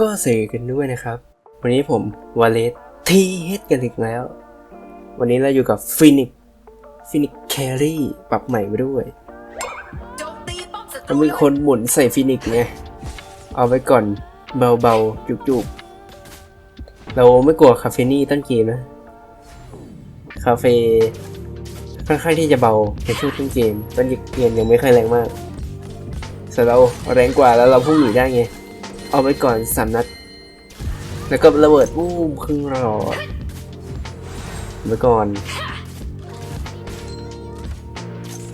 ก็เสกกันด้วยนะครับ วันนี้ผมวาเลสทีเฮดกันอีกแล้ว วันนี้เราอยู่กับฟินิกฟินิกแครี่ปรับใหม่มาด้วยจมตีป้อมศัตก็รูมีคนหมุนใส่ฟินิกไงเอาไว้ก่อนเบาๆ จุกๆ เราไม่กลัวคาเฟนี่ต้นเกมนะ คาเฟ่ค่อนข้างที่จะเบาในช่วงต้นเกมต้นเกมยังไม่ค่อยแรงมากส่เราแรงกว่าแล้วเราพุ่งหนีได้ไง เอาไว้ก่อนสามนัด แล้วก็ระเบิดอู้มครึ่งหลอดเอาไว้ก่อน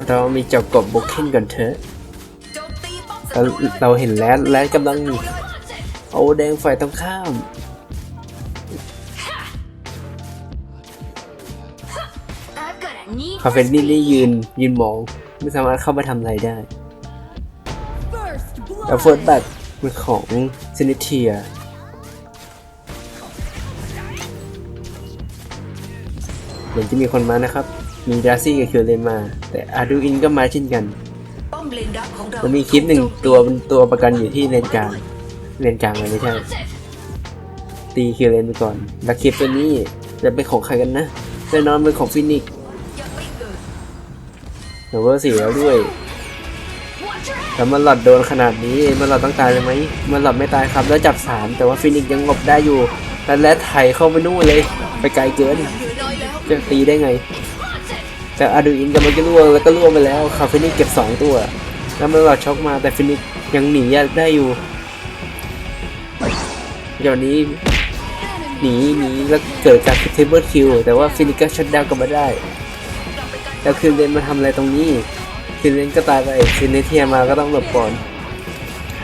เรามีเจ้ากบบุกเคนก่อนเถอะเราเราเห็นแลนแลนกำลัง เอาแดงฝ่ายตรงข้ามคาเฟนนี่นี่ยืนยืนมอง ไม่สามารถเข้ามาทำอะไรได้แล้วเฟิร์สบัต เป็นของซินิเทียเหมือนจะมีคนมานะครับ มีดราซี่กับคิวเลนมา แต่อาดูอินก็มาเช่นกัน มันมีคลิปหนึ่งตัวเป็นตัวประกันอยู่ที่เลนกลาง เลนกลางเลยไม่ใช่ ตีคิวเลนไปก่อนแล้วคลิปตัวนี้จะเป็นของใครกันนะแน่นอนเป็นของฟินิกซ์เดหรือว่าเสียแล้วด้วย แต่มันหลอดโดนขนาดนี้มันหลอดต้องตายเลยไหมมันหลอดไม่ตายครับแล้วจับสามแต่ว่าฟินิกยังหลบได้อยู่แล้วแลดไถเข้าไปนู่นเลย ไปไกลเกินจะตีได้ไง แต่อาดูอินกำลังจะล่วงแล้วก็ล่วงไปแล้วคาฟินิกเก็บสองตัวแล้วมันหลอดช็อกมาแต่ฟินิกยังหนีได้อยู่เดี๋ยวนี้หนีหนีแล้วเกิดจากเทเบิลคิวแต่ว่าฟินิกก็ชัดดาวน์กลับมาได้แล้วคืนเรนมาทำอะไรตรงนี้ คืนเรนก็ตายไปคืนเนเทียมาก็ต้องหลบก่อน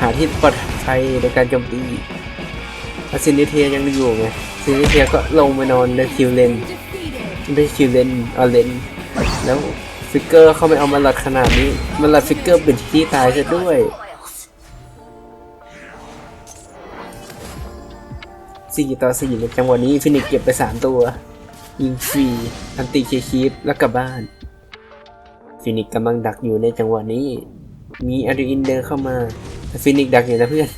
หาที่ปลอดภัยในการโจมตีแล้วซินเนเทียยังอยู่ไงซินเนเทียก็ลงไปนอนในคิวเลนไม่ใช่คิวเลนเอาเลนแล้วฟิกเกอร์เขาไปเอามาหลัดขนาดนี้มันหลัดฟิกเกอร์เป็นที่ตายซะด้วยสี่ต่อสี่ในจังหวะนี้ฟินิกเก็บไปสามตัว ยิงฟรีอันติเคคีฟแล้วกลับบ้าน ฟินิกกำลังดักอยู่ในจังหวะนี้ มีอาริอินเดินเข้ามาแต่ฟินิกดักอยู่นะเพื่อน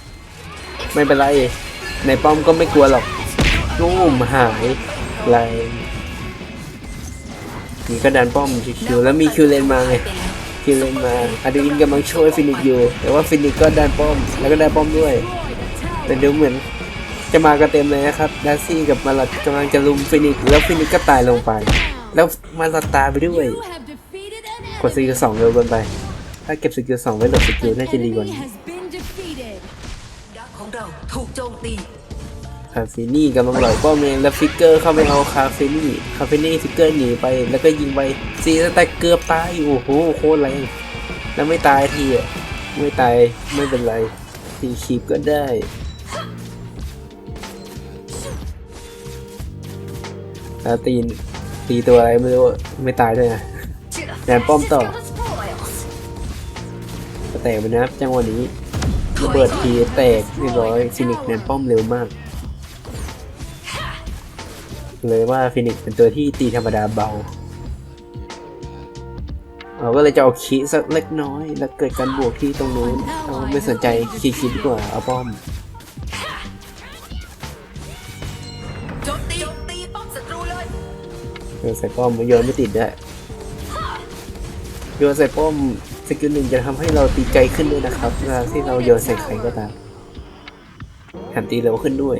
ไม่เป็นไร ในป้อมก็ไม่กลัวหรอกนุ่มหายแรงนี่ก็ดันป้อมคิวๆแล้วมีคิวเลนมาไงคิวเลนมาอาริอินกำลังช่วยฟินิกอยู่ แต่ว่าฟินิกก็ดันป้อม แล้วก็ได้ป้อมด้วย แต่ดูเหมือนจะมากันเต็มเลยนะครับดาซี่กับมาลัดกำลังจะลุมฟินิกแล้วฟินิกก็ตายลงไป แล้วมาลัดตายไปด้วย กดสกิลสองเร็วเกินไป ถ้าเก็บสกิลสองไว้หลบสกิลน่าจะดีกว่านี้ดักของเราถูกโจมตีคาเฟนี่กำลังหลอยป้อมเองแล้วฟิกเกอร์เข้าไปเอาคาเฟนี่คาเฟนี่ฟิกเกอร์หนีไป แล้วก็ยิงไปซีสแต็กเกือบตายโอ้โหโคตรแรงแล้วไม่ตายทีอะไม่ตายไม่เป็นไรตีคีบก็ได้แล้วตีนตีตัวอะไรไม่รู้ไม่ตายด้วยนะ แดนป้อมต่อก็แตกไปนะครับจังหวะนี้ระเบิดทีแตกเรียบร้อยฟินิกซ์แดนป้อมเร็วมาก เลยว่าฟินิกซ์เป็นตัวที่ตีธรรมดาเบาเราก็เลยจะเอาคีสักเล็กน้อย แล้วเกิดการบวกที่ตรงนู้นเราไม่สนใจคีคิดดีกว่าเอาป้อมโจมตีโจมตีป้อมศัตรูเลยโยนใส่ป้อมโยนไม่ติดด้วย โยนใส่ป้อมสกิลหนึ่งจะทำให้เราตีไกลขึ้นด้วยนะครับเวลาที่เราโยนใส่ใครก็ตามแถมตีเร็วขึ้นด้วย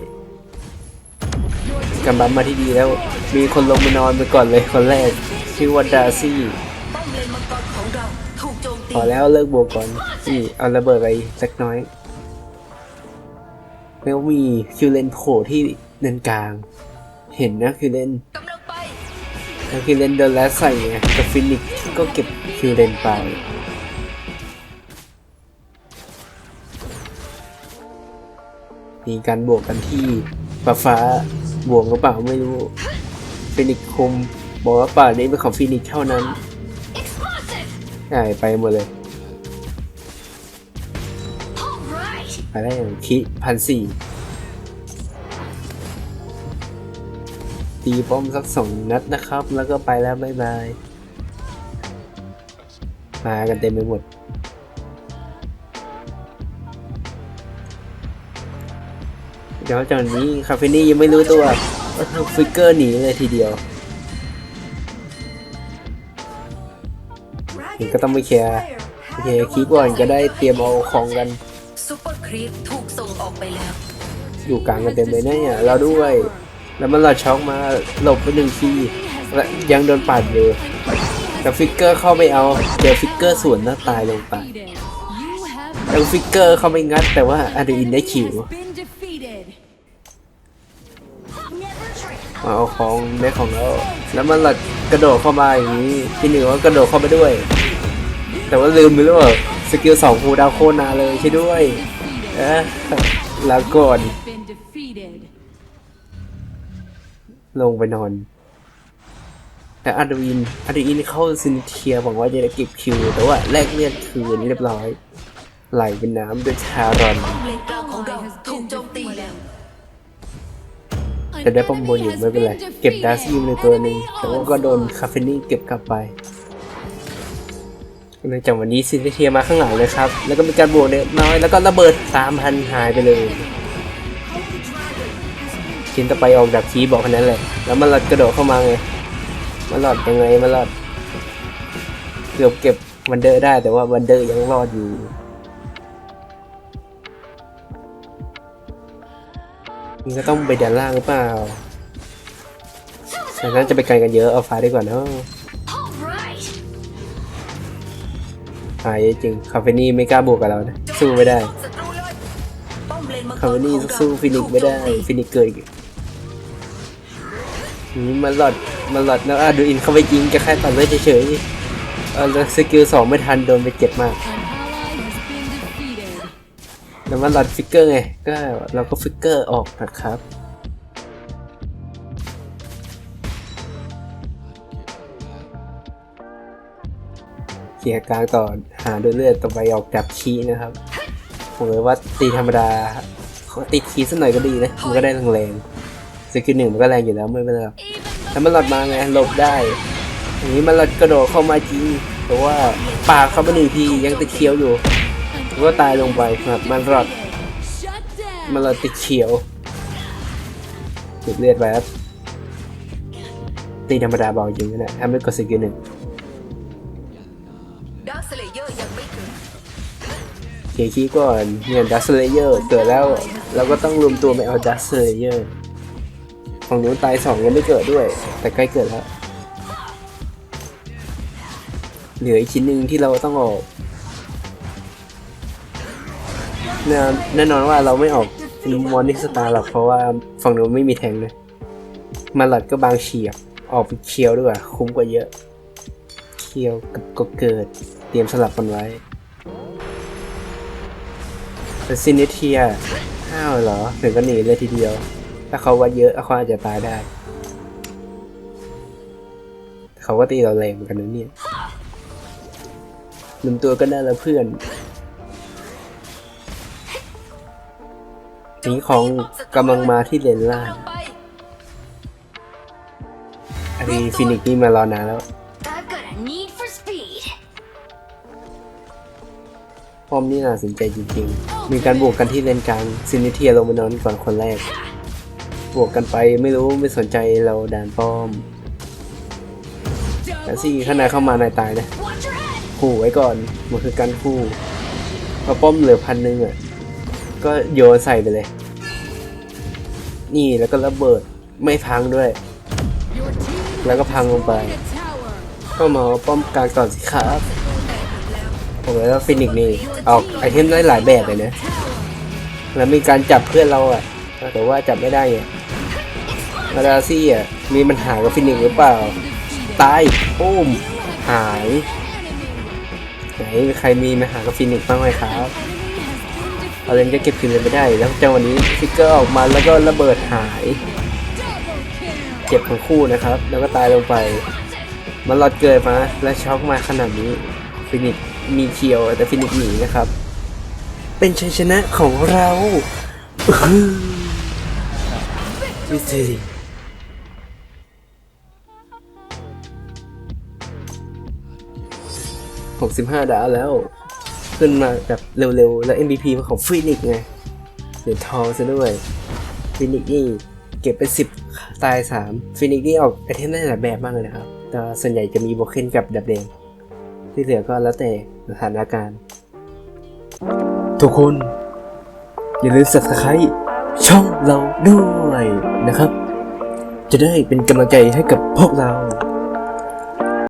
กำบังมาที่ดีแล้ว มีคนลงมานอนไปก่อนเลยคนแรกชื่อว่าดาซี่ของเราถูกโจมตีพอแล้วเลิกบวกก่อนนี่เอาระเบิดไปสักน้อย แล้วมีคิวเลนโผล่ที่เนินกลาง เห็นนะคิวเลน คิวเลนโดนแลสใส่ไงกับฟินิกซ์ก็เก็บคิวเลนไปมีการบวกกันที่ฟ้าฟ้าบวกหรือเปล่าไม่รู้ฟินิกซ์คุมบอกว่าป่านี้เป็นของฟินิกซ์เท่านั้นใช่ไปหมดเลยไปได้อย่างคิพันสี่ ตีป้อมสักสองนัดนะครับ แล้วก็ไปแล้วบ๊ายบายมากันเต็มไปหมดแล้วจากนี้คาเฟนี่ยังไม่รู้ตัวฟิกเกอร์หนีเลยทีเดียวนี่ก็ต้องไปเคลียร์โอเคคีบก่อนจะได้เตรียมเอาของกันซูเปอร์ครีปถูกส่งออกไปแล้ว อยู่กลางกันเต็มเลยนะเนี่ยเราด้วย แล้วมันหลอดช็อกมาหลบไปหนึ่งทีและยังโดนปัดอยู่แต่ฟิกเกอร์เข้าไม่เอาเจอฟิกเกอร์สวนแล้วตายลงไปแล้วฟิกเกอร์เข้าไม่งัดแต่ว่าอาดูอินได้คิวมาเอาของได้ของแล้วแล้วมันหลัดกระโดดเข้ามาอย่างนี้พี่หนึ่งก็กระโดดเข้าไปด้วย แต่ว่าลืมไปหรือเปล่าสกิลสองคูดาวโคนาเลยใช่ด้วยเอ๊ะลาก่อน ลงไปนอน แต่อาดูอินอาดูอินเข้าซินเทียหวังว่าจะได้เก็บคิว แต่ว่าแลกเลือดคืนเรียบร้อย ไหลเป็นน้ำด้วยชารอนเลนกลางของเราถูกโจมตีแล้วแต่ได้ป้อมบนอยู่ไม่เป็นไร เก็บดาร์ซี่ในตัวหนึ่งแต่ว่าก็โดนคาเฟนี่เก็บกลับไปเนื่องจากวันนี้ซินเทียมาข้างหลังเลยครับ แล้วก็มีการบวกเล็กน้อย แล้วก็ระเบิดสามพันหายไปเลย ชิ้นต่อไปออกดับคีบอกแค่นั้นแหละแล้วมันหลอดกระโดดเข้ามาไงมันหลอดยังไงมันหลอด เกือบเก็บวันเดอร์ได้แต่ว่าวันเดอร์ยังรอดอยู่มันก็ต้องไปด้านล่างหรือเปล่าแต่นั้นจะไปไกลกันเยอะเอาไฟดีกว่าเนอะหายจริงคาเฟนี่ไม่กล้าบวกกับเรานะสู้ไม่ได้คาเฟนี่สู้ฟินิกซ์ไม่ได้ฟินิกซ์เกิดอีก มันหลอดมันหลอดแล้วอะดูอินเข้าไปยิงจะแค่ตัดเลือดเฉยๆเออสกิลสองไม่ทันโดนไปเจ็บมาก แล้วมันหลอดฟิกเกอร์ไง ก็เราก็ฟิกเกอร์ออกนะครับเขียร์กลางต่อหาด้วยเลือดต่อไปออกจับคีนะครับผมเลยว่าตีธรรมดาติดคีย์สักหน่อยก็ดีนะมันก็ได้แรงๆ สกิลหนึ่งมันก็แรงอยู่แล้วไม่เป็นไรถ้ามันหลอดมาไงหลบได้อย่างนี้มันหลอดกระโดดเข้ามาจริงแต่ว่าปากเข้ามาหนึ่งทียังติดเคี้ยวอยู่ก็ตายลงไปครับมันหลอดมันเราติดเขียวติดเลือดไปครับตีธรรมดาเบาจริงนะถ้าไม่กดสกิลหนึ่งเลเยอร์ยังเกิดเคคีก่อนเนี่ยดัสเลเยอร์เกิดแล้วเราก็ต้องรวมตัวไปเอาดัสเลเยอร์ ฝั่งนู้นตายสองยังไม่เกิดด้วย แต่ใกล้เกิดแล้ว เหลืออีกชิ้นหนึ่งที่เราต้องออกแน่นอนว่าเราไม่ออกมอนิสตาร์หรอกเพราะว่าฝั่งนู้นไม่มีแทงเลยมาหลัดก็บางเฉียบออกเคียวด้วยคุ้มกว่าเยอะ เคียวกับก็เกิด เตรียมสลับกันไว้แต่ซินิเทียห้าวเหรอถึงก็หนีเลยทีเดียว ถ้าเขาวัดเยอะเขาอาจจะตายได้ เขาก็ตีเราแรงเหมือนกันนะเนี่ยหนุ่มตัวก็ได้แล้วเพื่อนนี้ของกำลังมาที่เลนล่างอันนี้ฟินิกซ์นี่มารอนานแล้ว I've got a need for speed. ป้อมนี่น่าสนใจจริงๆ มีการบวกกันที่เลนกลางซินิเทียลงมานอนก่อนคนแรก บวกกันไปไม่รู้ไม่สนใจเราดานป้อมแต่สิข้างในเข้ามานายตายนะขู่ไว้ก่อนมันคือการคู่พอป้อมเหลือพันหนึ่งอะก็โยนใส่ไปเลย นี่แล้วก็ระเบิดไม่พังด้วย แล้วก็พังลงไป a tower. ก็มาป้อมกลางก่อนสิครับผมเลยว่าฟินิกนี่ออกไอเทมได้หลายแบบเลยนะแล้วมีการจับเพื่อนเราอะแต่ว่าจับไม่ได้ไง มาดาซี่อะมีปัญหากับฟินิกหรือเปล่า ตายปุ้มหายไหนใครมีปัญหากับฟินิกบ้างไหมครับเอาเลนจะเก็บคืนเลยไม่ได้ แล้วจังหวะนี้ฟิกเกอร์ออกมาแล้วก็ระเบิดหายเจ็บทั้งคู่นะครับ แล้วก็ตายลงไป มันหลอดเกิดมาและช็อกมาขนาดนี้ฟินิกมีเคียวแต่ฟินิกหนีนะครับ เป็นชัยชนะของเราวิส เทอรีหกสิบห้าดาวแล้ว ขึ้นมาแบบเร็วๆ แล้ว MVP เป็นของฟินิกซ์ไงเหรียญทองซะด้วยฟินิกนี่เก็บไปสิบตายสามฟินิกนี่ออกไอเทมได้หลายแบบมากเลยนะครับ แต่ส่วนใหญ่จะมีโบเคนกับดับแดงที่เหลือก็แล้วแต่สถานการณ์ ทุกคน อย่าลืม subscribe ช่องเราด้วยนะครับ จะได้เป็นกำลังใจให้กับพวกเรา